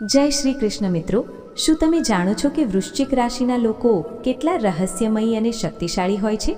જય શ્રી કૃષ્ણ મિત્રો, શું તમે જાણો છો કે વૃશ્ચિક રાશિના લોકો કેટલા રહસ્યમયી અને શક્તિશાળી હોય છે?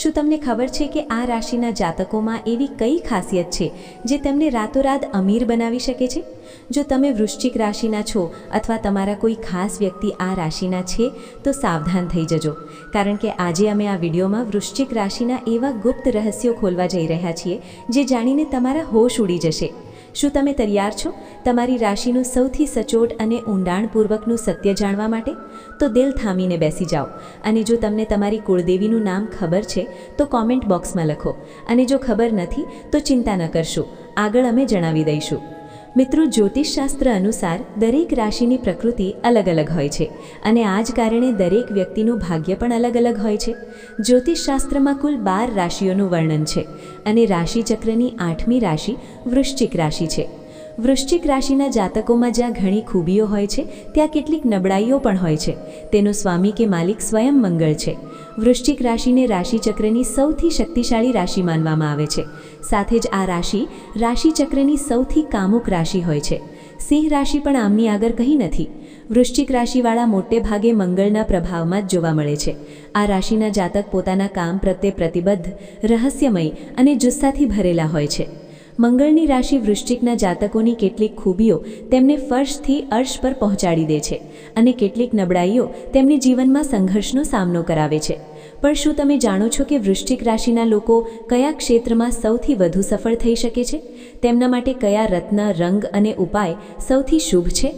શું તમને ખબર છે કે આ રાશિના જાતકોમાં એવી કઈ ખાસિયત છે જે તેમને રાતોરાત અમીર બનાવી શકે છે? જો તમે વૃશ્ચિક રાશિના છો અથવા તમારા કોઈ ખાસ વ્યક્તિ આ રાશિના છે, તો સાવધાન થઈ જજો. કારણ કે આજે અમે આ વિડીયોમાં વૃશ્ચિક રાશિના એવા ગુપ્ત રહસ્યો ખોલવા જઈ રહ્યા છીએ, જે જાણીને તમારા હોશ ઉડી જશે. શું તમે તૈયાર છો? તમારી રાશિનું સૌથી સચોટ અને ઊંડાણપૂર્વકનું સત્ય જાણવા માટે? તો દિલ થામીને બેસી જાઓ. અને જો તમને તમારી કુળદેવીનું નામ ખબર છે, તો કોમેન્ટ બોક્સમાં લખો. અને જો ખબર નથી, તો ચિંતા ન કરશો. આગળ અમે જણાવી દઈશું. મિત્રો, જ્યોતિષશાસ્ત્ર અનુસાર દરેક રાશિની પ્રકૃતિ અલગ અલગ હોય છે અને આ જ કારણે દરેક વ્યક્તિનું ભાગ્ય પણ અલગ અલગ હોય છે. જ્યોતિષશાસ્ત્રમાં કુલ બાર રાશિઓનું વર્ણન છે અને રાશિચક્રની આઠમી રાશિ વૃશ્ચિક રાશિ છે. વૃશ્ચિક રાશિના જાતકોમાં જ્યાં ઘણી ખૂબીઓ હોય છે, ત્યાં કેટલીક નબળાઈઓ પણ હોય છે. તેનો સ્વામી કે માલિક સ્વયં મંગળ છે. વૃશ્ચિક રાશિને રાશિચક્રની સૌથી શક્તિશાળી રાશિ માનવામાં આવે છે. સાથે જ આ રાશિ રાશિચક્રની સૌથી કામુક રાશિ હોય છે. સિંહ રાશિ પણ આમની આગળ કહી નથી. વૃશ્ચિક રાશિવાળા મોટે ભાગે મંગળના પ્રભાવમાં જ જોવા મળે છે. આ રાશિના જાતક પોતાના કામ પ્રત્યે પ્રતિબદ્ધ, રહસ્યમય અને જુસ્સાથી ભરેલા હોય છે. મંગળની રાશિ વૃશ્ચિકના જાતકોની કેટલીક ખૂબીઓ તેમને ફર્શથી અર્શ પર પહોંચાડી દે છે અને કેટલીક નબળાઈઓ તેમની જીવનમાં સંઘર્ષનો સામનો કરાવે છે. પણ શું તમે જાણો છો કે વૃશ્ચિક રાશિના લોકો કયા ક્ષેત્રમાં સૌથી વધુ સફળ થઈ શકે છે? તેમના માટે કયા રત્ન, રંગ અને ઉપાય સૌથી શુભ છે?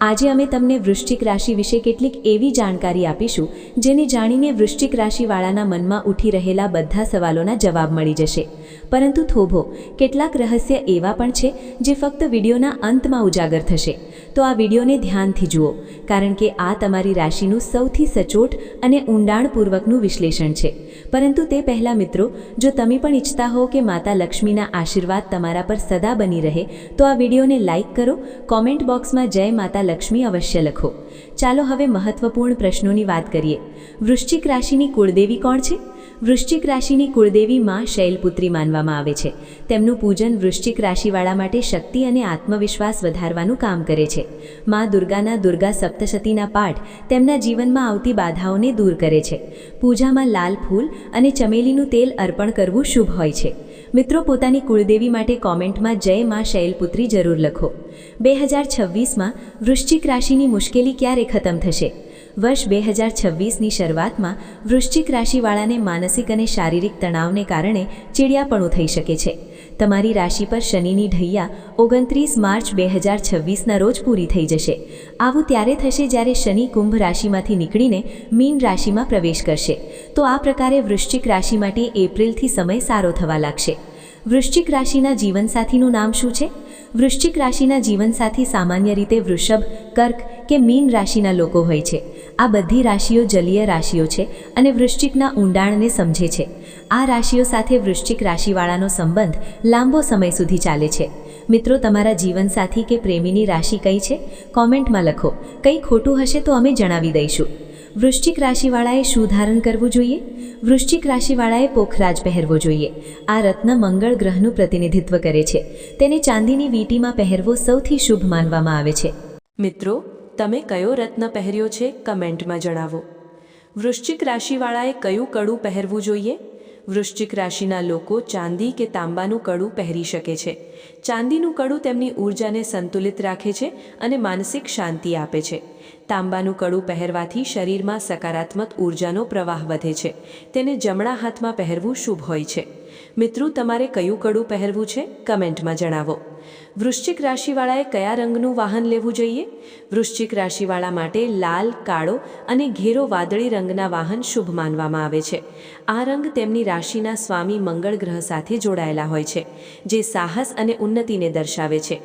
આજે અમે તમને વૃશ્ચિક રાશિ વિશે કેટલીક એવી જાણકારી આપીશું, જેને જાણીને વૃશ્ચિક રાશિવાળાના મનમાં ઉઠી રહેલા બધા સવાલોના જવાબ મળી જશે. પરંતુ થોભો, કેટલાક રહસ્ય એવા પણ છે, જે ફક્ત વિડીયોના અંતમાં ઉજાગર થશે. તો આ વિડીયોને ધ્યાનથી જુઓ, કારણ કે આ તમારી રાશિનું સૌથી સચોટ અને ઊંડાણપૂર્વકનું વિશ્લેષણ છે. પરંતુ તે પહેલાં મિત્રો, જો તમે પણ ઈચ્છતા હો કે માતા લક્ષ્મીના આશીર્વાદ તમારા પર સદા બની રહે, તો આ વિડીયોને લાઇક કરો, કોમેન્ટ બોક્સમાં જય માતા લક્ષ્મી અવશ્ય લખો. ચાલો હવે મહત્વપૂર્ણ પ્રશ્નોની વાત કરીએ. વૃશ્ચિક રાશિની કુળદેવી કોણ છે? વૃશ્ચિક રાશિની કુળદેવી માં શૈલપુત્રી માનવામાં આવે છે. તેમનું પૂજન વૃશ્ચિક રાશિવાળા માટે શક્તિ અને આત્મવિશ્વાસ વધારવાનું કામ કરે છે. માં દુર્ગાના દુર્ગા સપ્તશતીના પાઠ તેમના જીવનમાં આવતી બાધાઓને દૂર કરે છે. પૂજામાં લાલ ફૂલ અને ચમેલીનું તેલ અર્પણ કરવું શુભ હોય છે. મિત્રો, પોતાની કુળદેવી માટે કોમેન્ટમાં જય માં શૈલપુત્રી જરૂર લખો. બે હજાર છવ્વીસમાં વૃશ્ચિક રાશિની મુશ્કેલી ક્યારે ખતમ થશે? વર્ષ બે હજાર છવ્વીસની શરૂઆતમાં વૃશ્ચિક રાશિવાળાને માનસિક અને શારીરિક તણાવને કારણે ચીડિયાપણું થઈ શકે છે. તમારી રાશિ પર શનિની ઢૈયા ઓગણત્રીસ માર્ચ બે હજાર છવ્વીસના રોજ પૂરી થઈ જશે. આવું ત્યારે થશે જ્યારે શનિ કુંભ રાશિમાંથી નીકળીને મીન રાશિમાં પ્રવેશ કરશે. તો આ પ્રકારે વૃશ્ચિક રાશિ માટે એપ્રિલથી સમય સારો થવા લાગશે. વૃશ્ચિક રાશિના જીવનસાથીનું નામ શું છે? વૃશ્ચિક રાશિના જીવનસાથી સામાન્ય રીતે વૃષભ, કર્ક કે મીન રાશિના લોકો હોય છે. આ બધી રાશિઓ જલીય રાશિઓ છે અને વૃશ્ચિકના ઊંડાણને સમજે છે. આ રાશિઓ સાથે વૃશ્ચિક રાશિવાળાનો સંબંધ લાંબો સમય સુધી ચાલે છે. મિત્રો, તમારા જીવનસાથી કે પ્રેમીની રાશિ કઈ છે? કોમેન્ટમાં લખો. કંઈ ખોટું હશે તો અમે જણાવી દઈશું. વૃશ્ચિક રાશિવાળાએ શું ધારણ કરવું જોઈએ? વૃશ્ચિક રાશિવાળાએ પોખરાજ પહેરવો જોઈએ. આ રત્ન મંગળ ગ્રહનું પ્રતિનિધિત્વ કરે છે. તેને ચાંદીની વીંટીમાં પહેરવો સૌથી શુભ માનવામાં આવે છે. મિત્રો, તમે કયો રત્ન પહેર્યો છે કમેન્ટમાં જણાવો. વૃશ્ચિક રાશિવાળાએ કયું કડું પહેરવું જોઈએ? વૃશ્ચિક રાશિના લોકો ચાંદી કે તાંબાનું કડું પહેરી શકે છે. ચાંદીનું કડું તેમની ઊર્જાને સંતુલિત રાખે છે અને માનસિક શાંતિ આપે છે. તાંબાનું કડું પહેરવાથી શરીરમાં સકારાત્મક ઊર્જાનો પ્રવાહ વધે છે. તેને જમણા હાથમાં પહેરવું શુભ હોય છે. મિત્રો, તમારે કયું કડું પહેરવું છે? કમેન્ટમાં જણાવો. વૃશ્ચિક રાશિવાળાએ કયા રંગનું વાહન લેવું જોઈએ? વૃશ્ચિક રાશિવાળા માટે લાલ, કાળો અને ઘેરો વાદળી રંગના વાહન શુભ માનવામાં આવે છે. આ રંગ તેમની રાશિના સ્વામી મંગળ ગ્રહ સાથે જોડાયેલા હોય છે, જે સાહસ અને ઉન્નતિને દર્શાવે છે.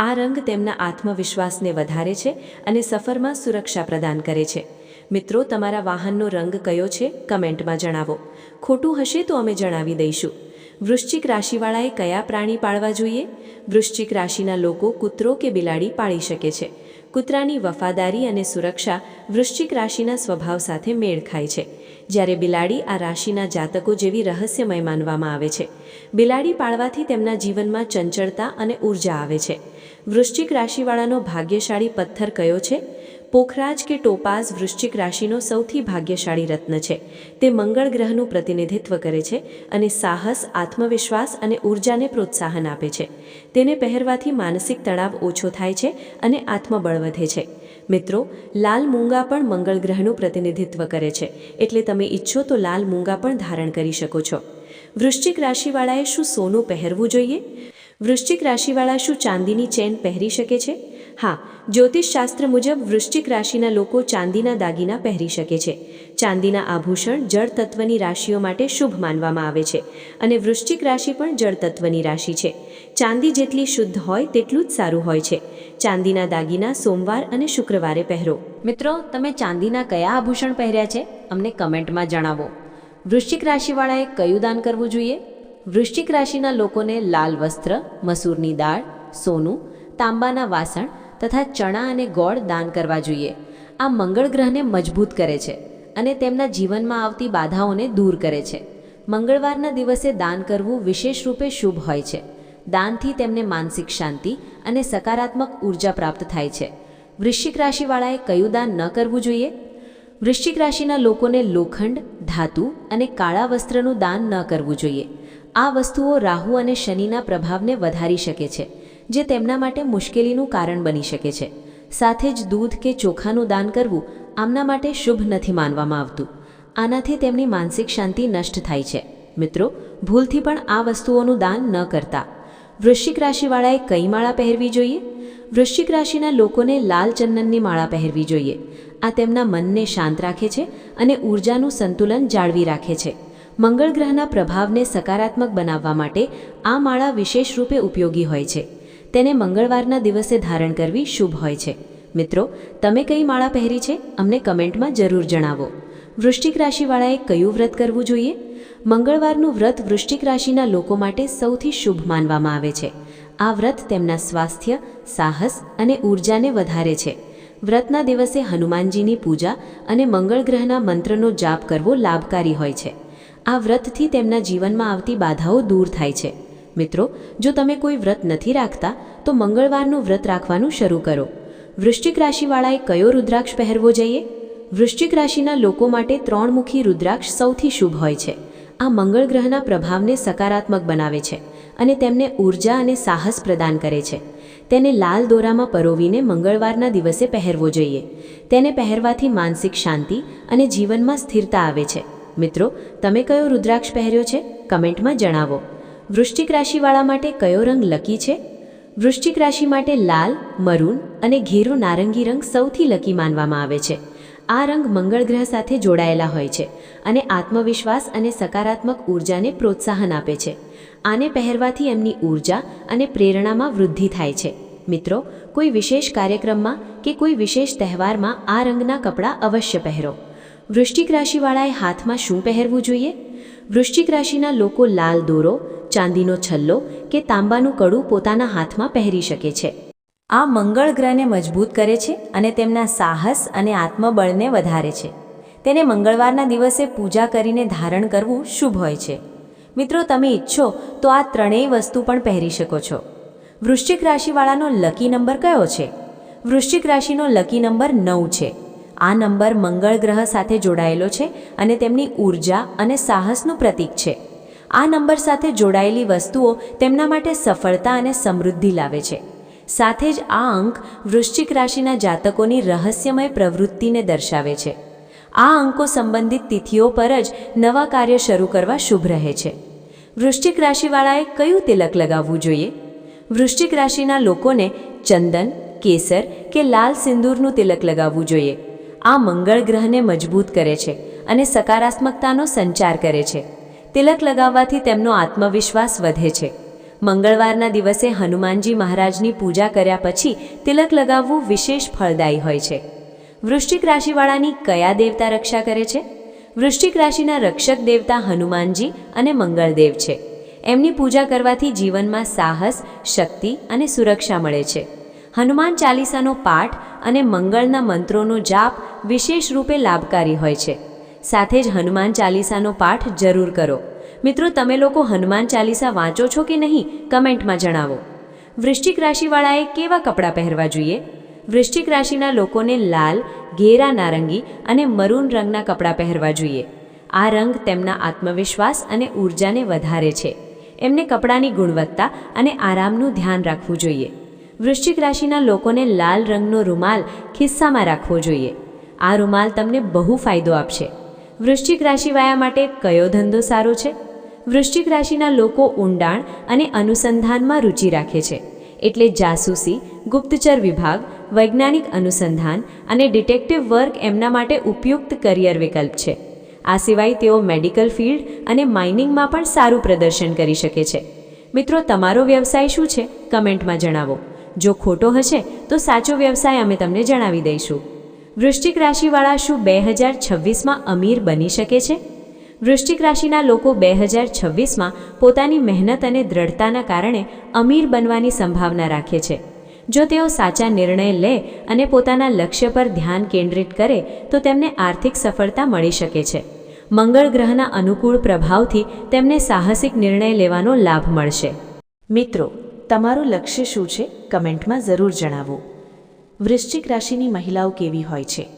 આ રંગ તેમના આત્મવિશ્વાસને વધારે છે અને સફરમાં સુરક્ષા પ્રદાન કરે છે. મિત્રો, તમારા વાહનનો રંગ કયો છે? કમેન્ટમાં જણાવો. ખોટું હશે તો અમે જણાવી દઈશું. વૃશ્ચિક રાશિવાળાએ કયા પ્રાણી પાળવા જોઈએ? વૃશ્ચિક રાશિના લોકો કૂતરો કે બિલાડી પાળી શકે છે. કૂતરાની વફાદારી અને સુરક્ષા વૃશ્ચિક રાશિના સ્વભાવ સાથે મેળ ખાય છે. જ્યારે બિલાડી આ રાશિના જાતકો જેવી રહસ્યમય માનવામાં આવે છે. બિલાડી પાળવાથી તેમના જીવનમાં ચંચળતા અને ઊર્જા આવે છે. વૃશ્ચિક રાશિવાળાનો ભાગ્યશાળી પથ્થર કયો છે? પોખરાજ કે ટોપાઝ વૃશ્ચિક રાશિનો સૌથી ભાગ્યશાળી રત્ન છે. તે મંગળ ગ્રહનું પ્રતિનિધિત્વ કરે છે અને સાહસ, આત્મવિશ્વાસ અને ઉર્જાને પ્રોત્સાહન આપે છે. તેને પહેરવાથી માનસિક તણાવ ઓછો થાય છે અને આત્મબળ વધે છે. મિત્રો, લાલ મૂંગા પણ મંગળ ગ્રહનું પ્રતિનિધિત્વ કરે છે. એટલે તમે ઈચ્છો તો લાલ મૂંગા પણ ધારણ કરી શકો છો. વૃશ્ચિક રાશિવાળાએ શું સોનું પહેરવું જોઈએ? વૃશ્ચિક રાશિવાળા શું ચાંદીની ચેન પહેરી શકે છે? હા, જ્યોતિષશાસ્ત્ર મુજબ વૃશ્ચિક રાશિના લોકો ચાંદીના દાગીના પહેરી શકે છે. ચાંદીના આભૂષણ જળ તત્વની રાશિઓ માટે શુભ માનવામાં આવે છે અને વૃશ્ચિક રાશિ પણ જળ તત્વની રાશિ છે. ચાંદી જેટલી શુદ્ધ હોય તેટલું જ સારું હોય છે. ચાંદીના દાગીના સોમવાર અને શુક્રવારે પહેરો. મિત્રો, તમે ચાંદીના કયા આભૂષણ પહેર્યા છે? અમને કમેન્ટમાં જણાવો. વૃશ્ચિક રાશિવાળાએ કયું દાન કરવું જોઈએ? વૃશ્ચિક રાશિના લોકોને લાલ વસ્ત્ર, મસૂરની દાળ, સોનું, તાંબાના વાસણ તથા ચણા અને ગોળ દાન કરવા જોઈએ. આ મંગળ ગ્રહને મજબૂત કરે છે અને તેમના જીવનમાં આવતી બાધાઓને દૂર કરે છે. મંગળવારના દિવસે દાન કરવું વિશેષ રૂપે શુભ હોય છે. દાનથી તેમને માનસિક શાંતિ અને સકારાત્મક ઊર્જા પ્રાપ્ત થાય છે. વૃશ્ચિક રાશિવાળાએ કયું દાન ન કરવું જોઈએ? વૃશ્ચિક રાશિના લોકોને લોખંડ, ધાતુ અને કાળા વસ્ત્રનું દાન ન કરવું જોઈએ. આ વસ્તુઓ રાહુ અને શનિના પ્રભાવને વધારી શકે છે. જે તેમના માટે મુશ્કેલીનું કારણ બની શકે છે. સાથે જ દૂધ કે ચોખાનું દાન કરવું આમના માટે શુભ નથી માનવામાં આવતું. આનાથી તેમની માનસિક શાંતિ નષ્ટ થાય છે. મિત્રો, ભૂલથી પણ આ વસ્તુઓનું દાન ન કરતા. વૃશ્ચિક રાશિવાળાએ કઈ માળા પહેરવી જોઈએ? વૃશ્ચિક રાશિના લોકોને લાલ ચંદનની માળા પહેરવી જોઈએ. આ તેમના મનને શાંત રાખે છે અને ઉર્જાનું સંતુલન જાળવી રાખે છે. મંગળ ગ્રહના પ્રભાવને સકારાત્મક બનાવવા માટે આ માળા વિશેષ રૂપે ઉપયોગી હોય છે. તેને મંગળવારના દિવસે ધારણ કરવી શુભ હોય છે. મિત્રો, તમે કઈ માળા પહેરી છે? અમને કમેન્ટમાં જરૂર જણાવો. વૃશ્ચિક રાશિવાળાએ કયું વ્રત કરવું જોઈએ? મંગળવારનું વ્રત વૃશ્ચિક રાશિના લોકો માટે સૌથી શુભ માનવામાં આવે છે. આ વ્રત તેમના સ્વાસ્થ્ય, સાહસ અને ઉર્જાને વધારે છે. વ્રતના દિવસે હનુમાનજીની પૂજા અને મંગળ ગ્રહના મંત્રનો જાપ કરવો લાભકારી હોય છે. આ વ્રતથી તેમના જીવનમાં આવતી બાધાઓ દૂર થાય છે. મિત્રો, જો તમે કોઈ વ્રત નથી રાખતા, તો મંગળવારનું વ્રત રાખવાનું શરૂ કરો. વૃશ્ચિક રાશિવાળાએ કયો રુદ્રાક્ષ પહેરવો જોઈએ? વૃશ્ચિક રાશિના લોકો માટે ત્રણમુખી રુદ્રાક્ષ સૌથી શુભ હોય છે. આ મંગળ ગ્રહના પ્રભાવને સકારાત્મક બનાવે છે અને તેમને ઊર્જા અને સાહસ પ્રદાન કરે છે. તેને લાલ દોરામાં પરોવીને મંગળવારના દિવસે પહેરવો જોઈએ. તેને પહેરવાથી માનસિક શાંતિ અને જીવનમાં સ્થિરતા આવે છે. મિત્રો, તમે કયો રુદ્રાક્ષ પહેર્યો છે? કમેન્ટમાં જણાવો. વૃશ્ચિક રાશિવાળા માટે કયો રંગ લકી છે? વૃશ્ચિક રાશિ માટે લાલ, મરૂન અને ઘેરો નારંગી રંગ સૌથી લકી માનવામાં આવે છે. આ રંગ મંગળ ગ્રહ સાથે જોડાયેલા હોય છે અને આત્મવિશ્વાસ અને સકારાત્મક ઉર્જાને પ્રોત્સાહન આપે છે. આને પહેરવાથી એમની ઊર્જા અને પ્રેરણામાં વૃદ્ધિ થાય છે. મિત્રો, કોઈ વિશેષ કાર્યક્રમમાં કે કોઈ વિશેષ તહેવારમાં આ રંગના કપડાં અવશ્ય પહેરો. વૃશ્ચિક રાશિવાળાએ હાથમાં શું પહેરવું જોઈએ? વૃશ્ચિક રાશિના લોકો લાલ દોરો ચાંદીનો છલ્લો કે તાંબાનું કડું પોતાના હાથમાં પહેરી શકે છે. આ મંગળ ગ્રહને મજબૂત કરે છે અને તેમના સાહસ અને આત્મબળને વધારે છે. તેને મંગળવારના દિવસે પૂજા કરીને ધારણ કરવું શુભ હોય છે. મિત્રો, તમે ઈચ્છો તો આ ત્રણેય વસ્તુ પણ પહેરી શકો છો. વૃશ્ચિક રાશિવાળાનો લકી નંબર કયો છે? વૃશ્ચિક રાશિનો લકી નંબર નવ છે. આ નંબર મંગળ ગ્રહ સાથે જોડાયેલો છે અને તેમની ઊર્જા અને સાહસનું પ્રતીક છે. આ નંબર સાથે જોડાયેલી વસ્તુઓ તેમના માટે સફળતા અને સમૃદ્ધિ લાવે છે. સાથે જ આ અંક વૃશ્ચિક રાશિના જાતકોની રહસ્યમય પ્રવૃત્તિને દર્શાવે છે. આ અંકો સંબંધિત તિથિઓ પર જ નવા કાર્ય શરૂ કરવા શુભ રહે છે. વૃશ્ચિક રાશિવાળાએ કયું તિલક લગાવવું જોઈએ? વૃશ્ચિક રાશિના લોકોને ચંદન, કેસર કે લાલ સિંદૂરનું તિલક લગાવવું જોઈએ. આ મંગળ ગ્રહને મજબૂત કરે છે અને સકારાત્મકતાનો સંચાર કરે છે. તિલક લગાવવાથી તેમનો આત્મવિશ્વાસ વધે છે. મંગળવારના દિવસે હનુમાનજી મહારાજની પૂજા કર્યા પછી તિલક લગાવવું વિશેષ ફળદાયી હોય છે. વૃશ્ચિક રાશિવાળાની કયા દેવતા રક્ષા કરે છે? વૃશ્ચિક રાશિના રક્ષક દેવતા હનુમાનજી અને મંગળદેવ છે. એમની પૂજા કરવાથી જીવનમાં સાહસ, શક્તિ અને સુરક્ષા મળે છે. હનુમાન ચાલીસાનો પાઠ અને મંગળના મંત્રોનો જાપ વિશેષ રૂપે લાભકારી હોય છે. સાથે જ હનુમાન ચાલીસાનો પાઠ જરૂર કરો. મિત્રો, તમે લોકો હનુમાન ચાલીસા વાંચો છો કે નહીં, કમેન્ટમાં જણાવો. વૃશ્ચિક રાશિવાળાએ કેવા કપડાં પહેરવા જોઈએ? વૃશ્ચિક રાશિના લોકોને લાલ, ઘેરા નારંગી અને મરૂન રંગના કપડાં પહેરવા જોઈએ. આ રંગ તેમના આત્મવિશ્વાસ અને ઉર્જાને વધારે છે. એમને કપડાની ગુણવત્તા અને આરામનું ધ્યાન રાખવું જોઈએ. વૃશ્ચિક રાશિના લોકોને લાલ રંગનો રૂમાલ ખિસ્સામાં રાખવો જોઈએ. આ રૂમાલ તમને બહુ ફાયદો આપશે. વૃશ્ચિક રાશિવાયા માટે કયો ધંધો સારો છે? વૃશ્ચિક રાશિના લોકો ઊંડાણ અને અનુસંધાનમાં રુચિ રાખે છે. એટલે જાસૂસી, ગુપ્તચર વિભાગ, વૈજ્ઞાનિક અનુસંધાન અને ડિટેક્ટિવ વર્ક એમના માટે ઉપયુક્ત કરિયર વિકલ્પ છે. આ સિવાય તેઓ મેડિકલ ફિલ્ડ અને માઇનિંગમાં પણ સારું પ્રદર્શન કરી શકે છે. મિત્રો, તમારો વ્યવસાય શું છે? કમેન્ટમાં જણાવો. જો ખોટો હશે, તો સાચો વ્યવસાય અમે તમને જણાવી દઈશું. વૃશ્ચિક રાશિવાળા શું બે હજાર છવ્વીસમાં અમીર બની શકે છે? વૃશ્ચિક રાશિના લોકો બે હજાર છવ્વીસમાં પોતાની મહેનત અને દ્રઢતાના કારણે અમીર બનવાની સંભાવના રાખે છે. જો તેઓ સાચા નિર્ણય લે અને પોતાના લક્ષ્ય પર ધ્યાન કેન્દ્રિત કરે, તો તેમને આર્થિક સફળતા મળી શકે છે. મંગળ ગ્રહના અનુકૂળ પ્રભાવથી તેમને સાહસિક નિર્ણય લેવાનો લાભ મળશે. મિત્રો, તમારું લક્ષ્ય શું છે? કમેન્ટમાં જરૂર જણાવો. વૃશ્ચિક રાશિની મહિલાઓ કેવી હોય છે?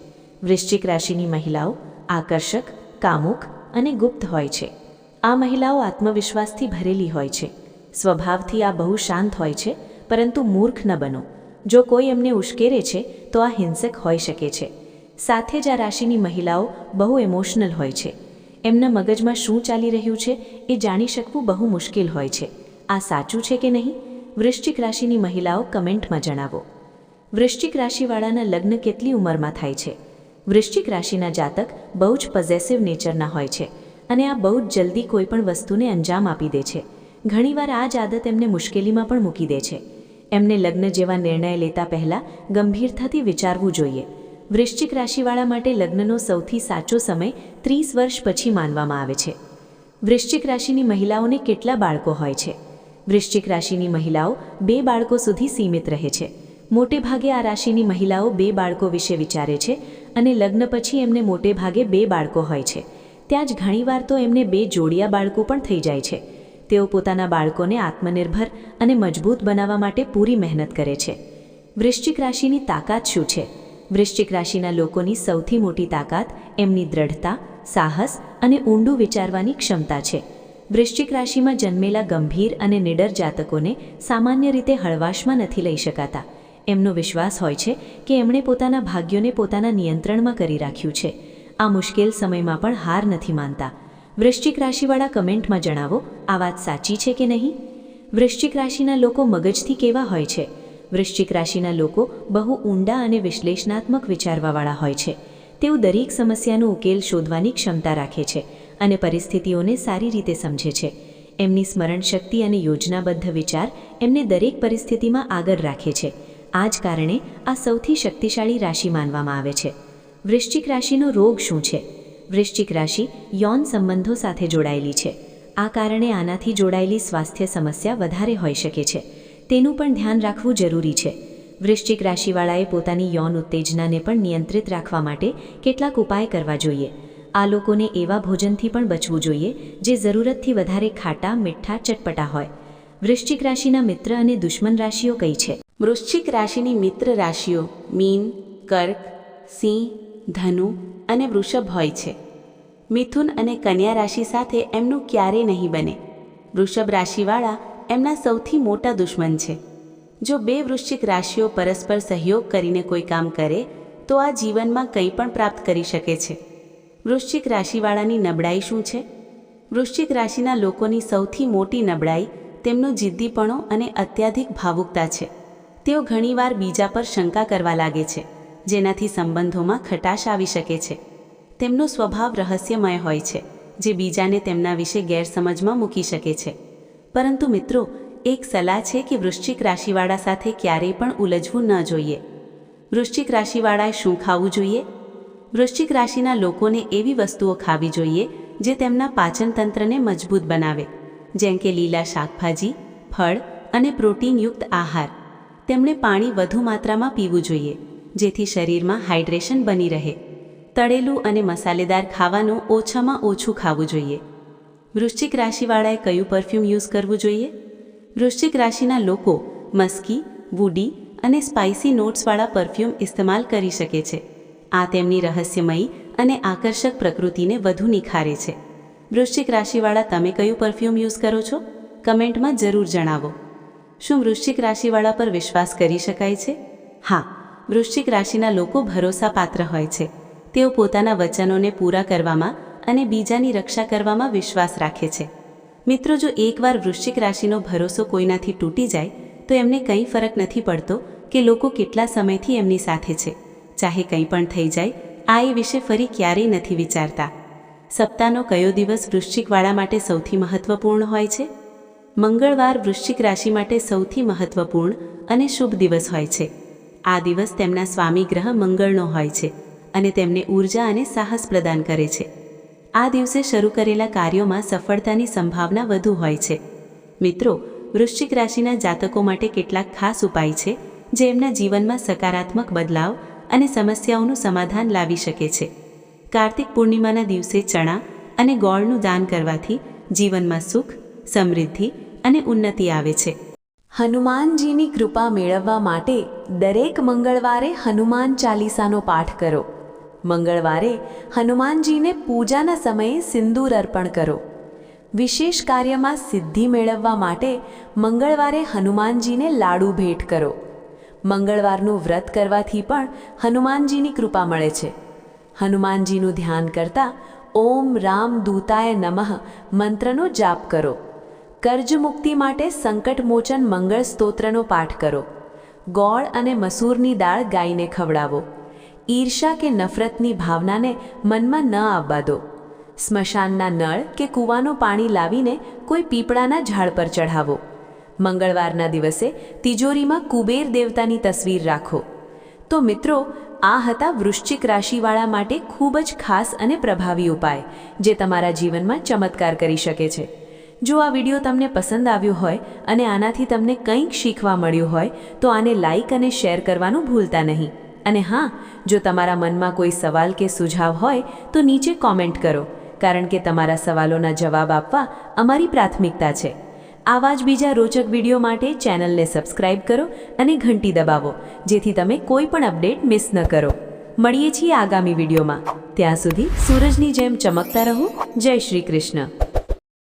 વૃશ્ચિક રાશિની મહિલાઓ આકર્ષક, કામુક અને ગુપ્ત હોય છે. આ મહિલાઓ આત્મવિશ્વાસથી ભરેલી હોય છે. સ્વભાવથી આ બહુ શાંત હોય છે, પરંતુ મૂર્ખ ન બનો. જો કોઈ એમને ઉશ્કેરે છે, તો આ હિંસક હોઈ શકે છે. સાથે જ આ રાશિની મહિલાઓ બહુ ઇમોશનલ હોય છે. એમના મગજમાં શું ચાલી રહ્યું છે, એ જાણી શકવું બહુ મુશ્કેલ હોય છે. આ સાચું છે કે નહીં? વૃશ્ચિક રાશિની મહિલાઓ કમેન્ટમાં જણાવો. વૃશ્ચિક રાશિવાળાના લગ્ન કેટલી ઉંમરમાં થાય છે? વૃશ્ચિક રાશિના જાતક બહુ જ પોઝેસિવ નેચરના હોય છે અને આ બહુ જ જલ્દી કોઈ પણ વસ્તુને અંજામ આપી દે છે. ઘણીવાર આ જ આદત એમને મુશ્કેલીમાં પણ મૂકી દે છે. એમને લગ્ન જેવા નિર્ણય લેતા પહેલાં ગંભીરતાથી વિચારવું જોઈએ. વૃશ્ચિક રાશિવાળા માટે લગ્નનો સૌથી સાચો સમય ત્રીસ વર્ષ પછી માનવામાં આવે છે. વૃશ્ચિક રાશિની મહિલાઓને કેટલા બાળકો હોય છે? વૃશ્ચિક રાશિની મહિલાઓ બે બાળકો સુધી સીમિત રહે છે. મોટે ભાગે આ રાશિની મહિલાઓ બે બાળકો વિશે વિચારે છે અને લગ્ન પછી એમને મોટે ભાગે બે બાળકો હોય છે. ત્યાં જ ઘણીવાર તો એમને બે જોડિયા બાળકો પણ થઈ જાય છે. તેઓ પોતાના બાળકોને આત્મનિર્ભર અને મજબૂત બનાવવા માટે પૂરી મહેનત કરે છે. વૃશ્ચિક રાશિની તાકાત શું છે? વૃશ્ચિક રાશિના લોકોની સૌથી મોટી તાકાત એમની દ્રઢતા, સાહસ અને ઊંડું વિચારવાની ક્ષમતા છે. વૃશ્ચિક રાશિમાં જન્મેલા ગંભીર અને નિડર જાતકોને સામાન્ય રીતે હળવાશમાં નથી લઈ શકાતા. એમનો વિશ્વાસ હોય છે કે એમણે પોતાના ભાગ્યોને પોતાના નિયંત્રણમાં કરી રાખ્યું છે. આ મુશ્કેલ સમયમાં પણ હાર નથી માનતા. વૃશ્ચિક રાશિવાળા કમેન્ટમાં જણાવો, આ વાત સાચી છે કે નહીં? વૃશ્ચિક રાશિના લોકો મગજથી કેવા હોય છે? વૃશ્ચિક રાશિના લોકો બહુ ઊંડા અને વિશ્લેષણાત્મક વિચારવાવાળા હોય છે. તેઓ દરેક સમસ્યાનો ઉકેલ શોધવાની ક્ષમતા રાખે છે અને પરિસ્થિતિઓને સારી રીતે સમજે છે. એમની સ્મરણશક્તિ અને યોજનાબદ્ધ વિચાર એમને દરેક પરિસ્થિતિમાં આગળ રાખે છે. આ જ કારણે આ સૌથી શક્તિશાળી રાશિ માનવામાં આવે છે. વૃશ્ચિક રાશિનો રોગ શું છે? વૃશ્ચિક રાશિ યૌન સંબંધો સાથે જોડાયેલી છે. આ કારણે આનાથી જોડાયેલી સ્વાસ્થ્ય સમસ્યા વધારે હોઈ શકે છે. તેનું પણ ધ્યાન રાખવું જરૂરી છે. વૃશ્ચિક રાશિવાળાએ પોતાની યૌન ઉત્તેજનાને પણ નિયંત્રિત રાખવા માટે કેટલાક ઉપાય કરવા જોઈએ. આ લોકોને એવા ભોજનથી પણ બચવું જોઈએ, જે જરૂરતથી વધારે ખાટા, મીઠા, ચટપટા હોય. વૃશ્ચિક રાશિના મિત્ર અને દુશ્મન રાશિઓ કઈ છે? વૃશ્ચિક રાશિની મિત્ર રાશિઓ મીન, કર્ક, સિંહ, ધનુ અને વૃષભ હોય છે. મિથુન અને કન્યા રાશિ સાથે એમનું ક્યારેય નહીં બને. વૃષભ રાશિવાળા એમના સૌથી મોટા દુશ્મન છે. જો બે વૃશ્ચિક રાશિઓ પરસ્પર સહયોગ કરીને કોઈ કામ કરે, તો આ જીવનમાં કંઈ પણ પ્રાપ્ત કરી શકે છે. વૃશ્ચિક રાશિવાળાની નબળાઈ શું છે? વૃશ્ચિક રાશિના લોકોની સૌથી મોટી નબળાઈ તેમનું જિદ્દીપણો અને અત્યાધિક ભાવુકતા છે. તેઓ ઘણીવાર બીજા પર શંકા કરવા લાગે છે, જેનાથી સંબંધોમાં ખટાશ આવી શકે છે. તેમનો સ્વભાવ રહસ્યમય હોય છે, જે બીજાને તેમના વિશે ગેરસમજમાં મૂકી શકે છે. પરંતુ મિત્રો, એક સલાહ છે કે વૃશ્ચિક રાશિવાળા સાથે ક્યારેય પણ ઉલજવું ન જોઈએ. વૃશ્ચિક રાશિવાળાએ શું ખાવું જોઈએ? વૃશ્ચિક રાશિના લોકોને એવી વસ્તુઓ ખાવી જોઈએ, જે તેમના પાચનતંત્રને મજબૂત બનાવે, જેમ કે લીલા શાકભાજી, ફળ અને પ્રોટીનયુક્ત આહાર. તેમણે પાણી વધુ માત્રામાં પીવું જોઈએ, જેથી શરીરમાં હાઇડ્રેશન બની રહે. તળેલું અને મસાલેદાર ખાવાનું ઓછામાં ઓછું ખાવું જોઈએ. વૃશ્ચિક રાશિવાળાએ કયું પરફ્યુમ યુઝ કરવું જોઈએ? વૃશ્ચિક રાશિના લોકો મસ્કી, વુડી અને સ્પાઇસી નોટ્સવાળા પરફ્યુમ ઇસ્તેમાલ કરી શકે છે. આ તેમની રહસ્યમયી અને આકર્ષક પ્રકૃતિને વધુ નિખારે છે. વૃશ્ચિક રાશિવાળા તમે કયું પરફ્યુમ યુઝ કરો છો? કમેન્ટમાં જરૂર જણાવો. શું વૃશ્ચિક રાશિવાળા પર વિશ્વાસ કરી શકાય છે? હા, વૃશ્ચિક રાશિના લોકો ભરોસાપાત્ર હોય છે. તેઓ પોતાના વચનોને પૂરા કરવામાં અને બીજાની રક્ષા કરવામાં વિશ્વાસ રાખે છે. મિત્રો, જો એકવાર વૃશ્ચિક રાશિનો ભરોસો કોઈનાથી તૂટી જાય, તો એમને કંઈ ફરક નથી પડતો કે લોકો કેટલા સમયથી એમની સાથે છે. ચાહે કંઈ પણ થઈ જાય, આ એ વિશે ફરી ક્યારેય નથી વિચારતા. સપ્તાહનો કયો દિવસ વૃશ્ચિકવાળા માટે સૌથી મહત્વપૂર્ણ હોય છે? મંગળવાર વૃશ્ચિક રાશિ માટે સૌથી મહત્વપૂર્ણ અને શુભ દિવસ હોય છે. આ દિવસ તેમના સ્વામી ગ્રહ મંગળનો હોય છે અને તેમને ઊર્જા અને સાહસ પ્રદાન કરે છે. આ દિવસે શરૂ કરેલા કાર્યોમાં સફળતાની સંભાવના વધુ હોય છે. મિત્રો, વૃશ્ચિક રાશિના જાતકો માટે કેટલાક ખાસ ઉપાય છે, જે એમના જીવનમાં સકારાત્મક બદલાવ અને સમસ્યાઓનું સમાધાન લાવી શકે છે. કાર્તિક પૂર્ણિમાના દિવસે ચણા અને ગોળનું દાન કરવાથી જીવનમાં સુખ, સમૃદ્ધિ અને ઉન્નતિ આવે છે. હનુમાનજીની કૃપા મેળવવા માટે દરેક મંગળવારે હનુમાન ચાલીસાનો પાઠ કરો. મંગળવારે હનુમાનજીને પૂજાના સમયે સિંદૂર અર્પણ કરો. વિશેષ કાર્યમાં સિદ્ધિ મેળવવા માટે મંગળવારે હનુમાનજીને લાડુ ભેટ કરો. મંગળવારનું વ્રત કરવાથી પણ હનુમાનજીની કૃપા મળે છે. હનુમાનજીનું ધ્યાન કરતા ઓમ રામ દૂતાય નમઃ મંત્રનો જાપ કરો. કર્જ મુક્તિ માટે સંકટમોચન મંગળ સ્તોત્રનો પાઠ કરો. ગોળ અને મસૂરની દાળ ગાયને ખવડાવો. ઈર્ષા કે નફરતની ભાવનાને મનમાં ન આવવા દો. સ્મશાનના નળ કે કૂવાનું પાણી લાવીને કોઈ પીપળાના ઝાડ પર ચઢાવો. મંગળવારના દિવસે તિજોરીમાં કુબેર દેવતાની તસવીર રાખો. તો મિત્રો, આ હતા વૃશ્ચિક રાશિવાળા માટે ખૂબ જ ખાસ અને પ્રભાવી ઉપાય, જે તમારા જીવનમાં ચમત્કાર કરી શકે છે. જો આ વીડિયો તમને પસંદ આવ્યો હોય અને આનાથી તમને કંઈક શીખવા મળ્યું હોય, તો આને લાઇક અને શેર કરવાનું ભૂલતા નહીં. અને હા, જો તમારા મનમાં કોઈ સવાલ કે સુઝાવ હોય, તો નીચે કોમેન્ટ કરો, કારણ કે તમારા સવાલોના જવાબ આપવા અમારી પ્રાથમિકતા છે. આવા જ બીજા રોચક વીડિયો માટે ચેનલને સબસ્ક્રાઇબ કરો અને ઘંટી દબાવો, જેથી તમે કોઈ પણ અપડેટ મિસ ન કરો. મળીએ છીએ આગામી વિડીયોમાં. ત્યાં સુધી સૂરજની જેમ ચમકતા રહો. જય શ્રી કૃષ્ણ.